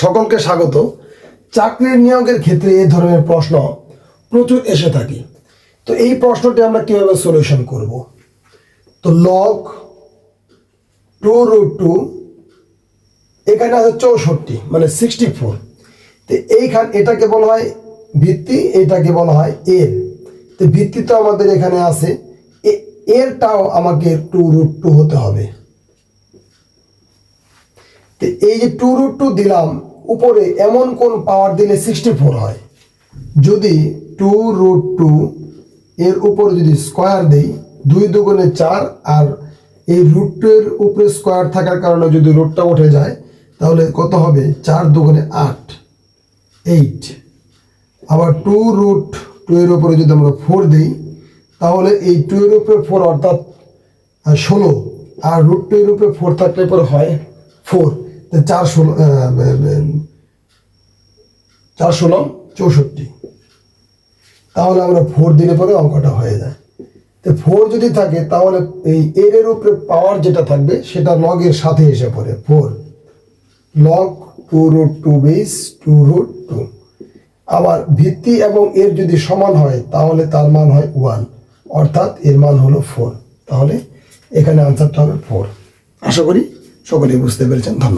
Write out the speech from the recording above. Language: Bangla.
সকলকে স্বাগত। চাকরির নিয়োগের ক্ষেত্রে এই ধরনের প্রশ্ন প্রচুর এসে থাকে। তো এই প্রশ্নটি আমরা কীভাবে সলিউশন করব? তো লগ টু রুট টু এখানে আছে চৌষট্টি মানে সিক্সটি ফোর তো এইখান এটাকে বলা হয় ভিত্তি, এটাকে বলা হয় এর। তো ভিত্তি তো আমাদের এখানে আছে। এরটাও আমাকে টু রুট টু হতে হবে। এই যে টু রুট টু দিলাম, উপরে এমন কোন পাওয়ার দিলে সিক্সটি ফোর হয়? যদি টু রুট টু এর উপরে যদি স্কোয়ার দেই, দুই দুগুণে চার আর এই রুট টু উপরে স্কোয়ার থাকার কারণে যদি রুটটা উঠে যায়, তাহলে কত হবে? চার দুগুণে আট এইট আবার টু রুট টু এর উপরে যদি আমরা ফোর দিই, তাহলে এই টু এর উপরে ফোর অর্থাৎ ষোলো, আর রুট টু এর উপরে ফোর থাকলে পরে হয় ফোর চার ষোলো চার ষোলো চৌষট্টি। তাহলে আমরা ফোর দিলে পরে অঙ্কটা হয়ে যায়। তো ফোর যদি থাকে, তাহলে এই এর উপরে পাওয়ার যেটা থাকবে, সেটা লগের সাথে এসে পড়ে। Four log two root two base two root two আবার ভিত্তি এবং এর যদি সমান হয়, তাহলে তার মান হয় ওয়ান অর্থাৎ এর মান হলো ফোর তাহলে এখানে আনসারটা হবে ফোর আশা করি সকলেই বুঝতে পেরেছেন। ধন্যবাদ।